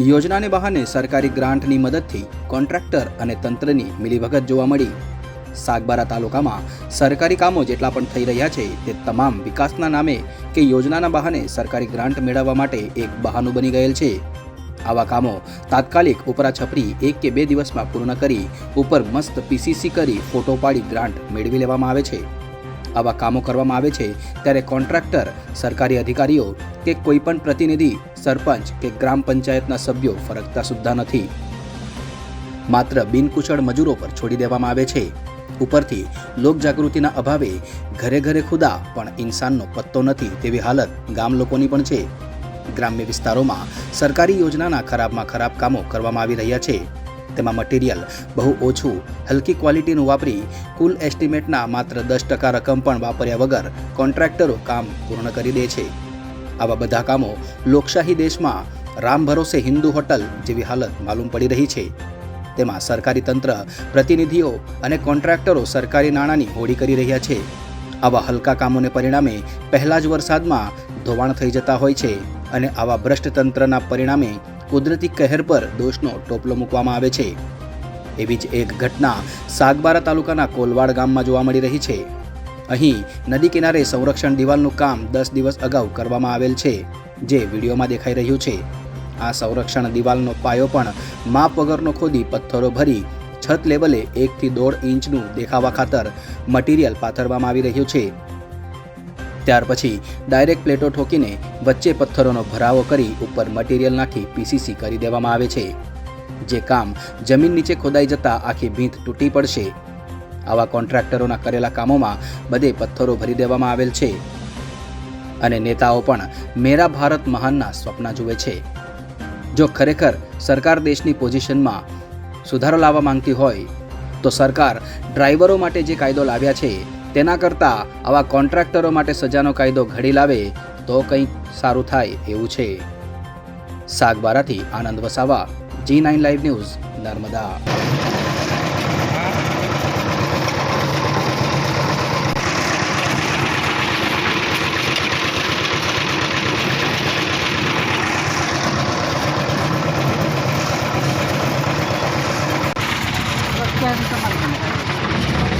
યોજનાને બહાને સરકારી ગ્રાન્ટની મદદથી કોન્ટ્રાક્ટર અને તંત્રની મિલીભગત જોવા મળી. સાગબારા તાલુકામાં સરકારી કામો જેટલા પણ થઈ રહ્યા છે, તે તમામ વિકાસના નામે કે યોજનાના બહાને સરકારી ગ્રાન્ટ મેળવવા માટે એક બહાનું બની ગયેલ છે. આવા કામો તાત્કાલિક ઉપરા છપરી એક કે બે દિવસમાં પૂર્ણ કરી ઉપર મસ્ત પીસીસી કરી ફોટો પાડી ગ્રાન્ટ મેળવી લેવામાં આવે છે. આવા કામો કરવામાં આવે છે, ત્યારે કોન્ટ્રાક્ટર, સરકારી અધિકારીઓ કે કોઈ પણ પ્રતિનિધિ, સરપંચ કે ગ્રામ પંચાયતના સભ્યો ફરકતા સુદ્ધા નથી. માત્ર બિનકુશળ મજૂરો પર છોડી દેવામાં આવે છે. ઉપરથી, લોકજાગૃતિના અભાવે ઘરે ઘરે ખુદા પણ ઇન્સાનનો પત્તો નથી તેવી હાલત ગામ લોકોની પણ છે. ગ્રામ્ય વિસ્તારોમાં સરકારી યોજનાના ખરાબમાં ખરાબ કામો કરવામાં આવી રહ્યા છે. તેમાં મટીરિયલ બહુ ઓછું, હલકી ક્વોલિટીનું વાપરી કુલ એસ્ટિમેટના માત્ર દસ ટકા રકમ પણ વાપર્યા વગર કોન્ટ્રાક્ટરો કામ પૂર્ણ કરી દે છે. આવા બધા કામો લોકશાહી દેશમાં રામ ભરોસે હિન્દુ હોટલ જેવી હાલત માલુમ પડી રહી છે. તેમાં સરકારી તંત્ર, પ્રતિનિધિઓ અને કોન્ટ્રાક્ટરો સરકારી નાણાંની હોડી કરી રહ્યા છે. આવા હલકા કામોને પરિણામે પહેલા જ વરસાદમાં ધોવાણ થઈ જતા હોય છે અને આવા ભ્રષ્ટ તંત્રના પરિણામે કુદરતી કહેર પર દોષનો ટોપલો મૂકવામાં આવે છે. એવી જ એક ઘટના સાગબારા તાલુકાના કોલવાડ ગામમાં જોવા મળી રહી છે. અહીં નદી કિનારે સંરક્ષણ દિવાલનું કામ દસ દિવસ અગાઉ કરવામાં આવેલ છે, જે વિડીયોમાં દેખાઈ રહ્યું છે. આ સંરક્ષણ દિવાલનો પાયો પણ માપ વગરનો ખોદી પથ્થરો ભરી છત લેવલે એકથી દોઢ ઇંચનું દેખાવા ખાતર મટીરિયલ પાથરવામાં આવી રહ્યું છે. ત્યાર પછી ડાયરેક્ટ પ્લેટો ઠોકીને વચ્ચે પથ્થરોનો ભરાવો કરી ઉપર મટીરિયલ નાખી પીસીસી કરી દેવામાં આવે છે. જે કામ જમીન નીચે ખોદાઈ જતા આખી ભીંત તૂટી પડશે. આવા કોન્ટ્રાક્ટરોના કરેલા કામોમાં બધે પથ્થરો ભરી દેવામાં આવેલ છે. અને નેતાઓ પણ મેરા ભારત મહાનના સ્વપ્ન જુએ છે. જો ખરેખર સરકાર દેશની પોઝિશનમાં સુધારો લાવવા માંગતી હોય, તો સરકાર ડ્રાઈવરો માટે જે કાયદો લાવ્યા છે, તેના કરતાં આવા કોન્ટ્રાક્ટરો માટે સજાનો કાયદો ઘડી લાવે, તો કંઈક સારું થાય એવું છે. સાગબારાથી Anand Vasava, G nine live news, Narmada.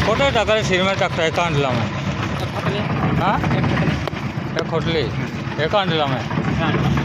কত টাকার সিনেমা টাকা একা আনলাম হ্যাঁ? এক খটলি একা আনলাম হ্যাঁ